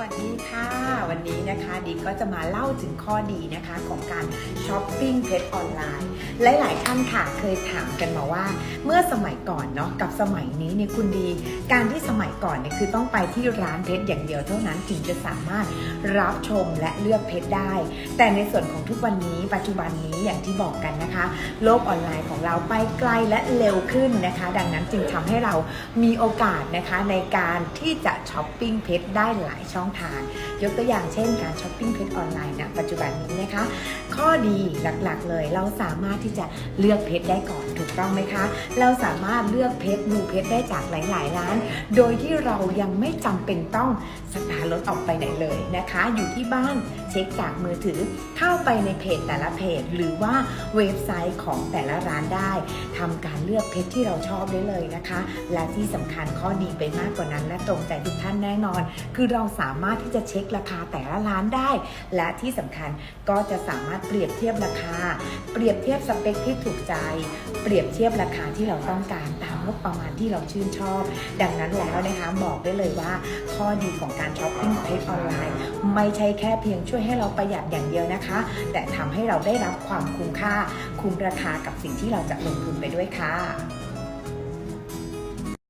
วัสดีค่ะ วันนี้นะคะดิกก็จะมาเล่าถึงข้อดีนะคะของการช้อปปิ้งเพชรออนไลน์ หลาย ๆ ท่านค่ะเคยถามกันมาว่า เมื่อสมัยก่อนเนาะกับสมัยนี้เนี่ยคุณดี การที่สมัยก่อนเนี่ยคือต้องไปที่ร้านเพชรอย่างเดียวเท่านั้นถึงจะสามารถรับชมและเลือกเพชรได้ แต่ในส่วนของทุกวันนี้ ปัจจุบันนี้อย่างที่บอกกันนะคะ โลกออนไลน์ของเราไปไกลและเร็วขึ้นนะคะ ดังนั้นจึงทำให้เรามีโอกาสนะคะในการที่จะช้อปปิ้งเพชรได้หลายช่องทาง ยกตัวอย่างเช่นการช้อปปิ้งเพชรออนไลน์นะปัจจุบันนี้นะคะ ข้อดีหลักๆเลยเราสามารถที่จะเลือกเพชรได้ก่อนถูกต้องไหมคะ เราสามารถเลือกเพชรดูเพชรได้จากหลาย ๆ ร้าน โดยที่เรายังไม่จำเป็นต้องสตาร์รถออกไปไหนเลยนะคะ อยู่ที่บ้าน ช็คจากมือถือ เข้าไปในเพจแต่ละเพจ หรือว่าเว็บไซต์ของแต่ละร้านได้ทำการเลือกเพชรที่เราชอบได้เลยนะคะ และที่สำคัญข้อดีไปมากกว่านั้น และตรงใจทุกท่านแน่นอน คือเราสามารถที่จะเช็คราคาแต่ละร้านได้ และที่สำคัญก็จะสามารถเปรียบเทียบราคา เปรียบเทียบสเปคที่ถูกใจ เปรียบเทียบราคาที่เราต้องการตามงบประมาณที่เราชื่นชอบ ดังนั้นแล้วนะคะบอกได้เลยว่า ข้อดีของการช้อปปิ้งเพชรออนไลน์ ไม่ใช่แค่เพียงช่วยให้เราประหยัดอย่างเดียวนะคะ แต่ทำให้เราได้รับความคุ้มค่า คุ้มราคากับสิ่งที่เราจะลงทุนไปด้วยค่ะ